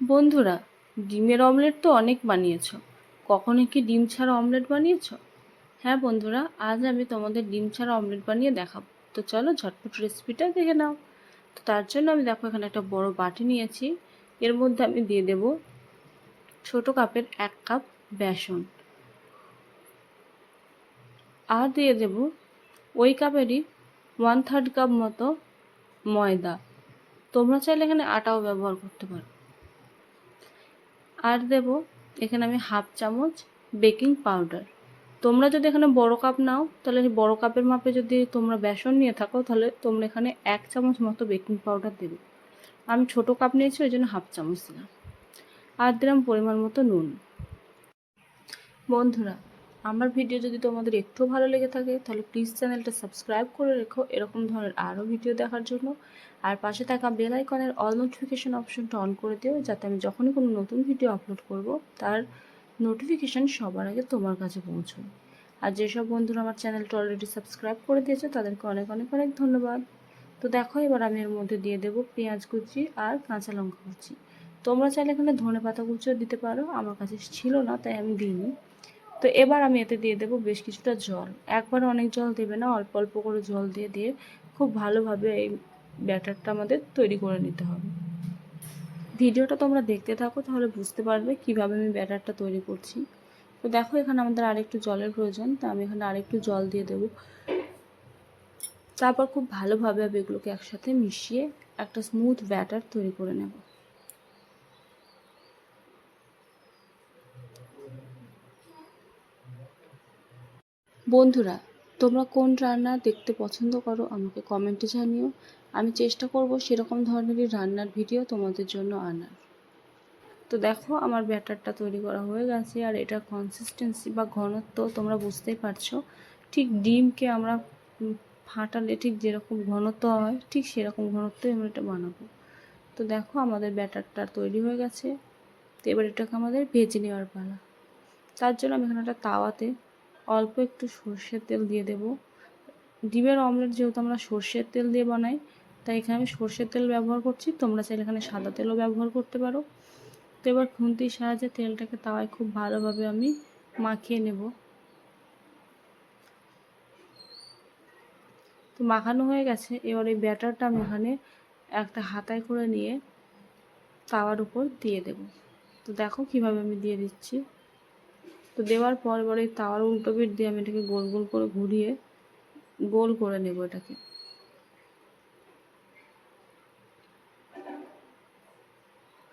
বন্ধুরা, ডিমের অমলেট তো অনেক বানিয়েছো। কখনো কি ডিম ছাড়া অমলেট বানিয়েছো? হ্যাঁ বন্ধুরা, আজ আমি তোমাদের ডিম ছাড়া অমলেট বানিয়ে দেখাবো। তো চলো ঝটপট রেসিপিটা দেখে নাও। তো তার জন্য আমি দেখো এখানে একটা বড় বাটি নিয়েছি। এর মধ্যে আমি দিয়ে দেব ছোট কাপের এক কাপ বেসন। আর দিয়ে দেব ওই কাপেরই ওয়ান থার্ড কাপ মতো ময়দা। তোমরা চাইলে এখানে আটাও ব্যবহার করতে পারো। আর দেব এখানে আমি হাফ চামচ বেকিং পাউডার। তোমরা যদি এখানে বড় কাপ নাও, তাহলে বড় কাপের মাপে যদি তোমরা বেসন নিয়ে থাকো, তাহলে তোমরা এখানে এক চামচ মতো বেকিং পাউডার দেবে। আমি ছোট কাপ নিয়েছি, ওই জন্য হাফ চামচ দিলাম। আর দিলাম পরিমাণ মতো নুন। বন্ধুরা আমার ভিডিও যদি তোমাদের একটু ভালো লেগে থাকে, তাহলে প্লিজ চ্যানেলটা সাবস্ক্রাইব করে রেখো। এরকম ধরনের আরও ভিডিও দেখার জন্য। আর পাশে থাকা বেল আইকনের অল নোটিফিকেশন অপশনটা অন করে দিও, যাতে আমি যখনই কোনো নতুন ভিডিও আপলোড করব, তার নোটিফিকেশান সবার আগে তোমার কাছে পৌঁছয়। আর যেসব বন্ধুরা আমার চ্যানেলটা অলরেডি সাবস্ক্রাইব করে দিয়েছে, তাদেরকে অনেক অনেক অনেক ধন্যবাদ। তো দেখো, এবার আমি এর মধ্যে দিয়ে দেবো পেঁয়াজ কুচি আর কাঁচা লঙ্কা কুচি। তোমরা চাইলে এখানে ধনে পাতা কুচিও দিতে পারো, আমার কাছে ছিল না, তাই আমি দিইনি। তো এবার আমি এতে দিয়ে দেবো বেশ কিছুটা জল। একবার অনেক জল দেবে না, অল্প অল্প করে জল দিয়ে দিয়ে খুব ভালোভাবে এই ব্যাটারটা আমাদের তৈরি করে নিতে হবে। ভিডিওটা তোমরা দেখতে থাকো, তাহলে বুঝতে পারবে কীভাবে আমি ব্যাটারটা তৈরি করছি। তো দেখো, এখানে আমাদের আরেকটু জলের প্রয়োজন, তা আমি এখানে আরেকটু জল দিয়ে দেবো। তারপর খুব ভালোভাবে আমি এগুলোকে একসাথে মিশিয়ে একটা স্মুথ ব্যাটার তৈরি করে নেব। বন্ধুরা, তোমরা কোন রান্না দেখতে পছন্দ করো আমাকে কমেন্টে জানিও। আমি চেষ্টা করব সেরকম ধরনেরই রান্নার ভিডিও তোমাদের জন্য আনার। তো দেখো, আমার ব্যাটারটা তৈরি করা হয়ে গেছে আর এটা কনসিস্টেন্সি বা ঘনত্ব তোমরা বুঝতেই পারছ। ঠিক ডিমকে আমরা ফাটালে ঠিক যেরকম ঘনত্ব হয়, ঠিক সেরকম ঘনত্বই আমরা এটা বানাবো। তো দেখো, আমাদের ব্যাটারটা তৈরি হয়ে গেছে। তো এবার এটাকে আমাদের ভেজে নেওয়ার পালা। তার জন্য আমি এখানে একটা তাওয়াতে অল্প একটু সর্ষের তেল দিয়ে দেব। ডিমের অমলেট যেহেতু আমরা সর্ষের তেল দিয়ে বানাই, তাই এখানে আমি সর্ষের তেল ব্যবহার করছি। তোমরা চাইলে এখানে সাদা তেলও ব্যবহার করতে পারো। তো এবার খুন্তির সাহায্যে তেলটাকে তাওয়ায় খুব ভালোভাবে আমি মাখিয়ে নেব। তো মাখানো হয়ে গেছে। এবার এই ব্যাটারটা আমি এখানে একটা হাতায় করে নিয়ে তাওয়ার উপর দিয়ে দেব। তো দেখো কীভাবে আমি দিয়ে দিচ্ছি। তো দেওয়ার পর এবার এই তাওয়ার উল্টো পিঠ দিয়ে আমি এটাকে গোল গোল করে ঘুরিয়ে গোল করে নেব এটাকে।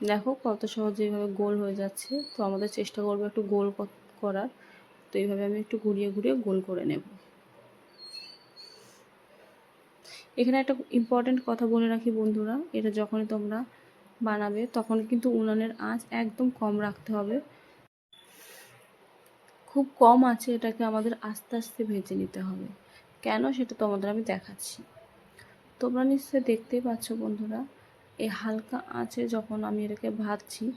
দেখো কত সহজে এইভাবে গোল হয়ে যাচ্ছে। তো আমাদের চেষ্টা করব একটু গোল করার। তো এইভাবে আমি একটু ঘুরিয়ে ঘুরিয়ে গোল করে নেব। এখানে একটা ইম্পর্ট্যান্ট কথা বলে রাখি বন্ধুরা, এটা যখনই তোমরা বানাবে তখন কিন্তু উনানের আঁচ একদম কম রাখতে হবে। খুব কম আছে এটাকে আমাদের আস্তে আস্তে ভেজে নিতে হবে। কেন সেটা তোমাদের আমি দেখাচ্ছি। তোমরা নিশ্চয়ই দেখতেই পাচ্ছ বন্ধুরা, এই হালকা আঁচে যখন আমি এটাকে ভাজছি,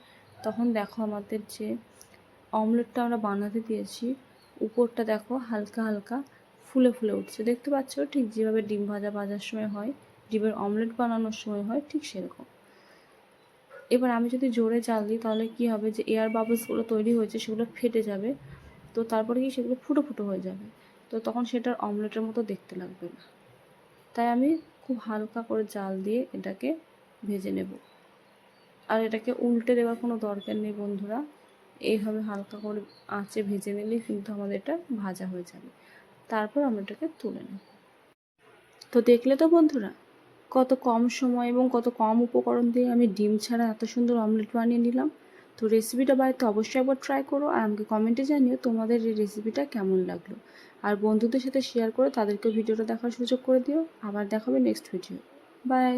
তখন দেখো আমাদের যে অমলেটটা আমরা বানাতে দিয়েছি, উপরটা দেখো হালকা হালকা ফুলে ফুলে উঠছে। দেখতে পাচ্ছ? ঠিক যেভাবে ডিম ভাজা ভাজার সময় হয়, ডিমের অমলেট বানানোর সময় হয়, ঠিক সেরকম। এবার আমি যদি জোরে জাল দিই তাহলে কি হবে? যে এয়ার বাবলসগুলো তৈরি হয়েছে, সেগুলো ফেটে যাবে। তো তারপরে কি সেগুলো ফুটো ফুটো হয়ে যাবে। তো তখন সেটার অমলেটের মতো দেখতে লাগবে না। তাই আমি খুব হালকা করে জাল দিয়ে এটাকে ভেজে নেব। আর এটাকে উল্টে দেওয়ার কোনো দরকার নেই বন্ধুরা। এইভাবে হালকা করে আঁচে ভেজে নিলেই কিন্তু আমাদের এটা ভাজা হয়ে যাবে। তারপর আমরা এটাকে তুলে নেব। তো দেখলে তো বন্ধুরা, কত কম সময় এবং কত কম উপকরণ দিয়ে আমি ডিম ছাড়া এত সুন্দর অমলেট বানিয়ে নিলাম। তো রেসিপিটা বাড়িতে অবশ্যই একবার ট্রাই করো আর আমাকে কমেন্টে জানিও তোমাদের এই রেসিপিটা কেমন লাগল। আর বন্ধুদের সাথে শেয়ার করে, তাদেরকেও ভিডিওটা দেখার সুযোগ করে দিও। আবার দেখাবে নেক্সট ভিডিও বাই